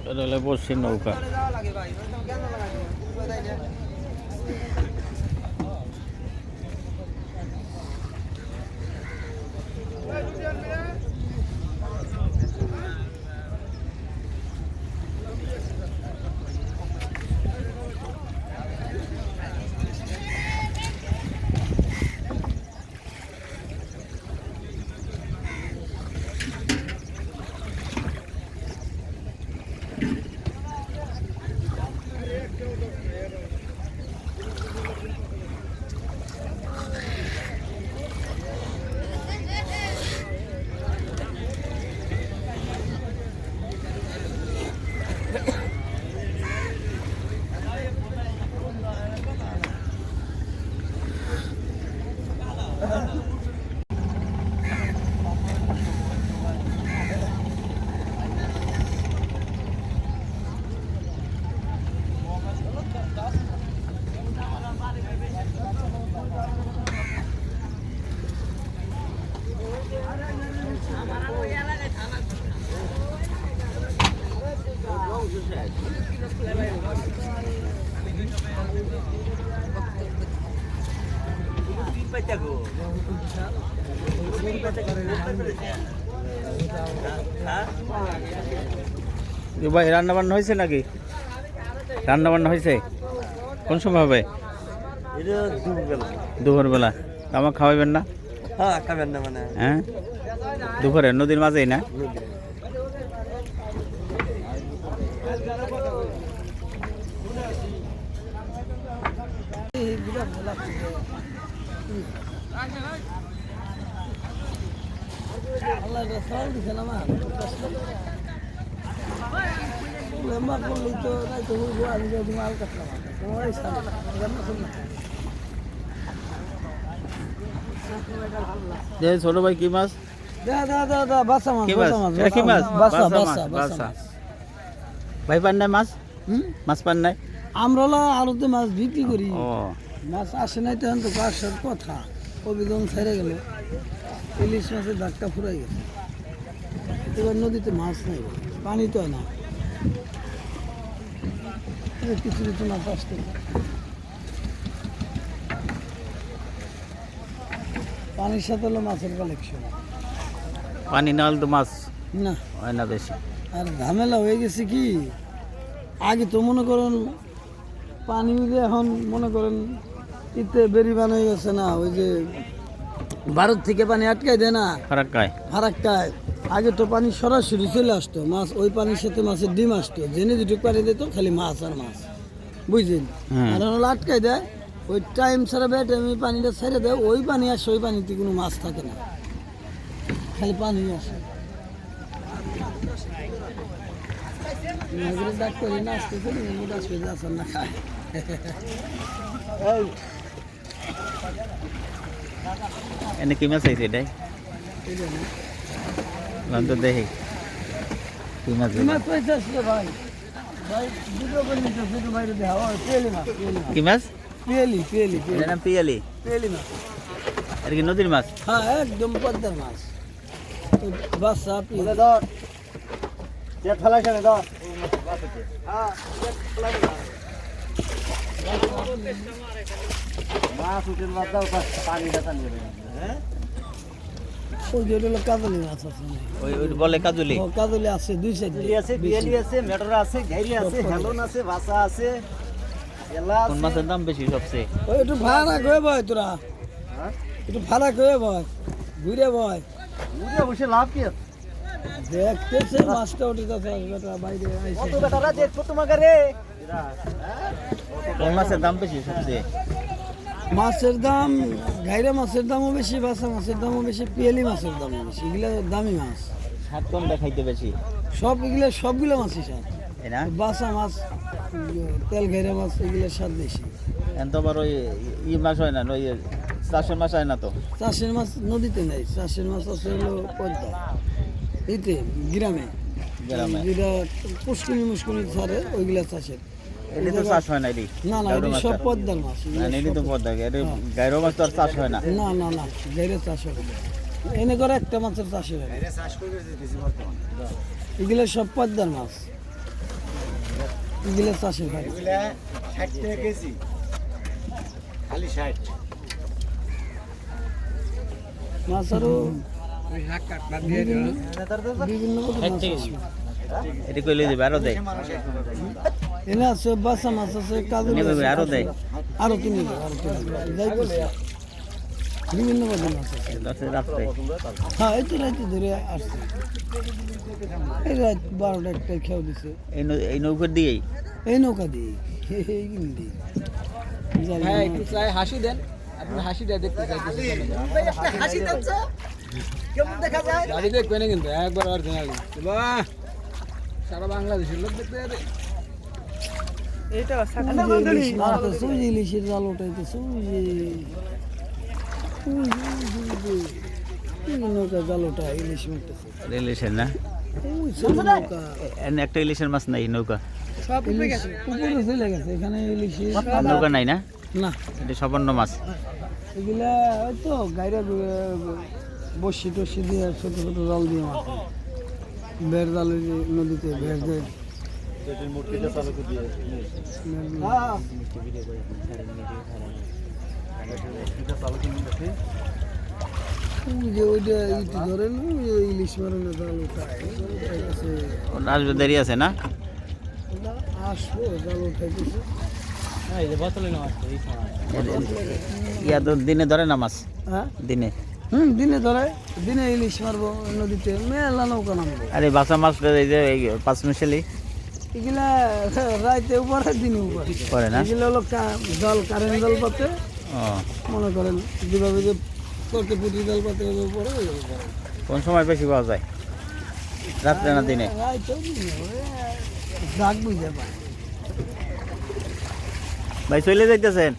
এটা হলো বসির নৌকা এ ভাই রান্না বান্না হয়েছে নাকি? রান্না বান্না হয়েছে? কোন সময় হবে? দুপুরবেলা। আমাকে খাওয়াবেন না? হ্যাঁ না মানে। হ্যাঁ? দুপুরে নদীর মাঝেই না লম্বা করলেই তো নাই তো হইব আমি যদি মাল কাটলাম তোমার যে ছোট ভাই কি মাছ। ভাই পান নাই মাছ? হুম? মাছ পান নাই? আমরা আলুতে মাছ বিক্রি করি। মাছ আসে নাই তখন তো বাসার কথা। অভিগম ছেড়ে গেল। ইলিশ মাছের দাগটা ফুরাই গেছে। এবার নদীতে মাছ নেই। পানি তো না কিছু কিছু মাছ আসতে পানির সাথে হলো মাছের কালেকশন পানি না হলে তো মাছ না। হয় না বেশি। আর ঝামেলা হয়ে গেছে কি? আগে তো মনে করেন পানি এখন মনে করেন ইতে বেরি বানাই গেছে না ওই যে ভারত থেকে পানি আটকাই দেয় না? ফারাক কায় ফারাক্কায়। আগে তো পানি সরাসরি চলে আসতো মাছ ওই পানির সাথে মাছের ডিম আসতো জেনে যেটুকু পানি দিত খালি মাছ আর মাছ। বুঝলেন? আর হলো আটকাই দেয় ওই টাইম ছাড়া বে টাইমে পানিটা ছেড়ে দেয় ওই পানি আসে ওই পানিতে কোনো মাছ থাকে না। খালি পানি আসে। ডাক্তারি না আসতে না খায়। এনে কি মাছ আইছে এটাই এটা না। লান তো দেখি কি মাছ কি মাছ পয়সা আসলে ভাই। ভাই দুটো করে নিতে দুটো বাইরে দেওয়া পেয়ালি মাছ কি মাছ? পেয়ালি পেয়ালি এটা নাম পিয়ালি। পেয়ালি মাছ। আর কি নদীর মাছ? হ্যাঁ একদম পদ্মার মাছ। বাচ্চা পেয়ালি ধর। যে ফেলাই সামনে ধর। হ্যাঁ বলে কাজুলি। ও কাজলি আছে দুই সাইড বিলি আছে বিয়ালি আছে মেটর আছে ঘাইরি আছে হেলন আছে ভাষা আছে এলা কোন আছে। মাছের দাম বেশি সবচেয়ে? ওই একটু ভাড়া করে বয় তোরা। হ্যাঁ? একটু ভাড়া করে বয় ঘুরে বয়। উড়ে বসে লাভ কি আছে? দেখতেছে মাছটা উঠেছে বেটা বাইরে আইছে। কত বেটারা দেখছ তোমাকে রে? কোন মাছের দাম বেশি সবচেয়ে? মাছের দাম ঘাইরা মাছের দামও বেশি বাসা মাছের দামও বেশি পিয়ালি মাছের দামও বেশি এগুলা দামি মাছ। স্বাদ কম দেখাইতে বেশি? সব এগুলা সবগুলো মাছই স্বাদ। না? বাসা মাছ তেল ঘাইরা মাছ এগুলোর স্বাদ বেশি। তো আবার ওই ই মাছ হয় না ওই চাষের মাছ হয় না তো? চাষের মাছ নদীতে নেই চাষের মাছ আছে হলো পদ্মা। এতে গ্রামে। গ্রামে। যেটা পুষ্কুনি মুস্কুনি ছাড়ে ওইগুলা চাষের। এটি তো চাষ হয় না এটি? না না এটি। সব পদ্মার মাছ না এটি তো পদ্মা এটি গাইরো মাছ তো আর চাষ হয় না? না না না গাইরে চাষ হবে না। এনে করে একটা মাছের চাষ না। এগুলো সব পদ্মার মাছ। এগুলো ভাই এগুলা ষাট টাকা কেজি। খালি ষাট। মাছ আরও বিভিন্ন এটা কইলে দিবে আরও দেয়। এনে আছে বাসা মাছ আছে কাজু আরও দেয়। আরও আরও। বিভিন্ন রকম মাছ আছে। হ্যাঁ এই তো রাইতে ধরে আসছে। এই রাত বারোটা একটা খেয়াল দিছে। এই নৌ- এই নৌকার দিয়েই? এই নৌকা দিয়ে এই কিনে হ্যাঁ না। একটু চাই হাসি দেন। আপনার হাসিটা দেখতে চাইতেছি হাসি দিচ্ছ কেমন দেখা যায় গাড়ি দেখবে কিন্তু একবার অরিজিনাল বাহ সারা বাংলাদেশের লোক দেখতে যাবে। ইলিশ ইলিশের জাল নৌকা জাল ইলিশ মারতেছে। ইলিশের না? নৌকা। এনে একটা ইলিশের মাছ নাই নৌকা। ইলিশ উপরে চলে গেছে, এখানে ইলিশের নৌকা নাই না? না। এটা সামান্য মাছ। এগুলা ওই তো গাইরা বসি টসি দিয়ে ছোট ছোট জাল দিয়ে মারতে বের জাল নদীতে বের আসবে দেরি আছে না? ইয়া তো দিনে ধরে না মাছ? হ্যাঁ? দিনে? হুম দিনে ধরে। দিনে ইলিশ মারবো নদীতে মেলা নৌকা নামবো। আরে বাসা মাছ এই যে পাঁচ মিশালি। এগুলা রাইতে উপরে দিনে উপরে। করে না? এগুলো হলো জল কারেন্ট জল পাতে। মনে করেন যেভাবে যে পুটি জল পাতে উপরে কোন সময় বেশি পাওয়া যায়? রাত্রে না দিনে? রাইতেও দিনে জাগ বুঝে পায়। ভাই চলে যাইতেছেন?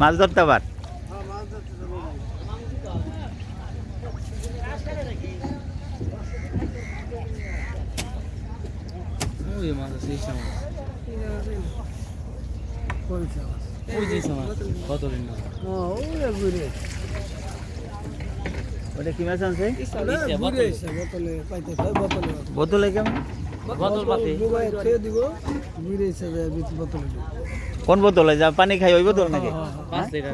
মাছ ধরতে আবার ওই মাছ আছে এই সময় পয়সা ওই যে সময় কত দিন ও ওরা ঘুরে ওটা কি মাছ আনছে বোতলে হয় কেমন কোন বোতলে? যা পানি খাই ওই বোতল নাকি? পাঁচ লিটার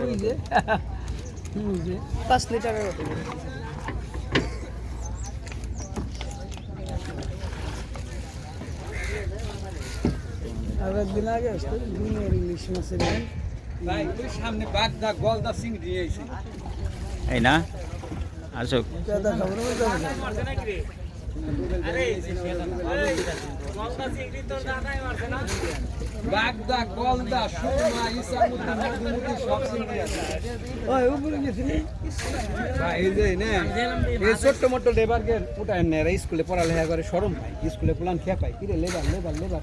পাঁচ লিটারের বোতল আর একদিন আগে আসতো দুনিয়ার ইলিশ মাছের দাম ভাই ওই সামনে বাগদা গলদা চিংড়ি এসে এই না? আসুক পেদা খাবার ওই যাবে বাগদা গলদা সুরমা ইসামুদ্দিন মধুমতি সব চিংড়ি আছে। ওই উপরে গেছিলি? ভাই এই যে না এই ছোট্ট মোট্ট লেবার গে উঠায় না স্কুলে পড়ালেখা করে সরম ভাই স্কুলে প্লান খেয়া পাই কিরে লেবার লেবার লেবার।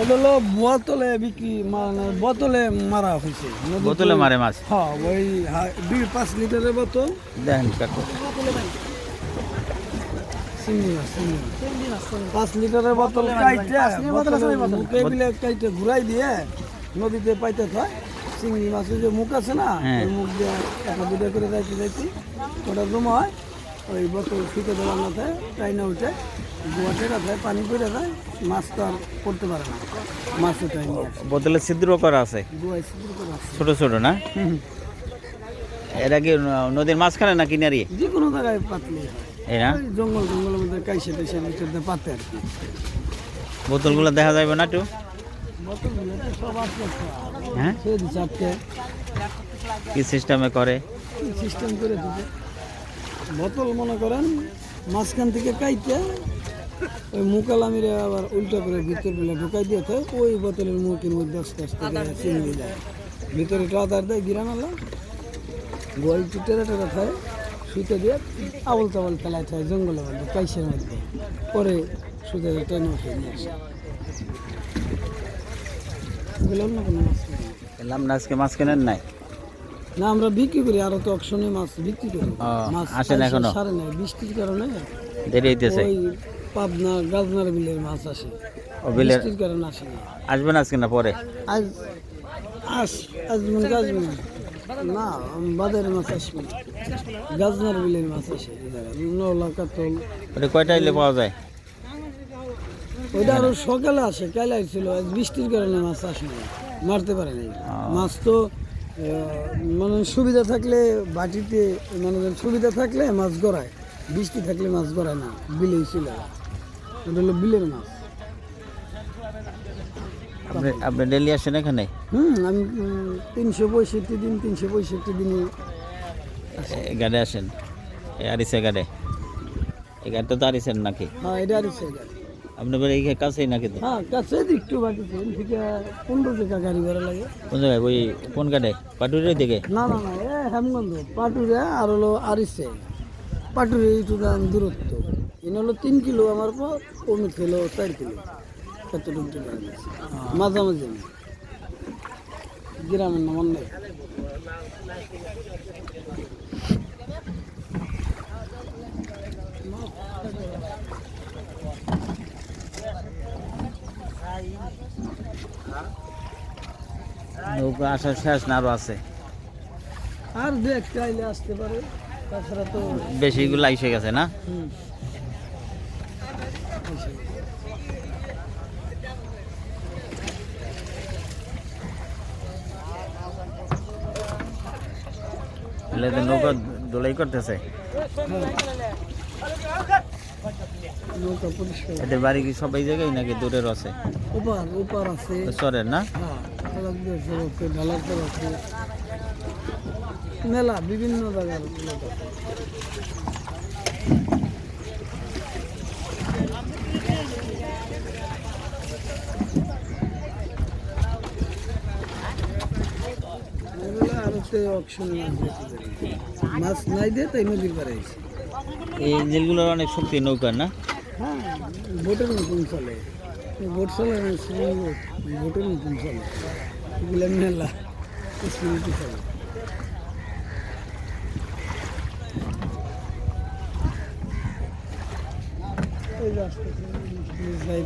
এটা হলো বোতলে বিক্রি মানে বোতলে মারা হয়েছে। বোতলে মারে মাছ? হ্যাঁ ওই দুই পাঁচ লিটারের বোতল। দেখেন কাকু। চিংড়ি মাছ চিংড়ি মাছ। পাঁচ লিটারের বোতল কাইটে মুখে বিলে কাইটে ঘুরাই দিয়ে নদীতে পাইতে হয়। চিংড়ি মাছের যে মুখ আছে না হ্যাঁ। ওই মুখ দিয়ে একটা দুটো করে যাইতে যাইতে ওটা জমা হয়। ওই বোতল ফিতে দেওয়ার মাথায় টাইনা উঠে। পানি পড়ে যায় মাছ তো আর করতে পারে না। মাছ ওটাই বোতলে ছিদ্র করা আছে? গোয়ায় ছিদ্র করে ছোট ছোট না? এরা কি নদীর মাঝখানে না কিনারি? যে কোনো জায়গায় পাতলে। এই না? জঙ্গল জঙ্গলের মধ্যে কাইসে টাইসে ভিতর পাতে আর কি। বোতলগুলো দেখা যাবে না একটু হ্যাঁ? কি সিস্টেমে করে? সিস্টেম করে দিতে বোতল মনে করেন মাঝখান থেকে কাইতে ওই মুকালামিরে আবার উল্টা করে ভিতর বেলা ঢুকাই দিয়ে থাকে ওই বোতলের মুখের মধ্যে আস্তে আস্তে চিংড়ি যায় ভিতরে টাদার দেয় গিরা মেলা গোয়াল টেরা টেরা খায় শুতে দিয়ে আবল তাবল ফেলায় থাকে জঙ্গলের মধ্যে কাইসের মধ্যে। পরে শুতে টেনে উঠে নিয়ে আসে। এগুলো অন্য কোনো মাছ এলাম না আজকে মাছ কেনেন নাই? না আমরা বিক্রি করি আরও তো অকশনে মাছ বিক্রি করি। মাছ আসে না এখনও? সারে নাই বৃষ্টির কারণে দেরি হইতেছে। ওই পাবনা গাজনার বিলের মাছ আসে। ও বিলের বৃষ্টির কারণে আসে না। আসবেন আজকে না পরে? আজ আস আজ মনে না না বাজারের মাছ আসবে। গাজনার বিলের মাছ আসে নলা কাতল। ওটা কয়টা এলে পাওয়া যায়? ওইটা আরও সকালে আসে কালে আসছিল আজ বৃষ্টির কারণে মাছ আসে না মারতে পারে নাই। মাছ তো মানে সুবিধা থাকলে বাটিতে মানে সুবিধা থাকলে মাছ গড়ায়। বৃষ্টি থাকলে মাছ গড়ায় না বিলেই ছিল ওটা হলো বিলের মাছ। আপনি আপনি ডেলি আসেন এখানে? হুম আমি তিনশো পঁয়ষট্টি দিন তিনশো পঁয়ষট্টি দিনে এ গাড়ি আসেন? আরিসে গাড়ি? এই গাড়িটা তো আরিসেন নাকি? হ্যাঁ এটা আর ইচ্ছে গাড়ি। আপনার বাড়ি এই কাছেই নাকি তো? হ্যাঁ কাছে একটু বাকি এখান থেকে পনেরো টাকা গাড়ি ভাড়া লাগে। কোন জায়গায়? ওই কোন গাড়ি পাটুরির দিকে? না না না এ হেমগঞ্জ। পাটুরে আর হলো আরিসে। পাটুরে এইটু দাম দূরত্ব। এনে হলো তিন কিলো আমার পর কমে খেলো চার কিলো। আছে। মাঝামাঝি। গ্রামের নাম নেই নৌকা আসার শেষ না আছে। আর দু একটা আইলে আসতে পারে তাছাড়া তো বেশিগুলো এসে গেছে না? নৌকা দোলাই করতেছে। এদের বাড়ি কি সবাই জায়গায় নাকি দূরের আছে? ওপার ওপার আছে। চরের না? সড়ক আছে পর মেলা বিভিন্ন জায়গার মাছ নাই দিয়ে তাই নদীর পাড়ে এই জেলগুলোর অনেক শক্তি নৌকা না? হ্যাঁ বোটের মতন চলে। বোট চলে বোটের মতন চলে। এগুলো মেলা স্পিরিটি চলে রাস্তা যাই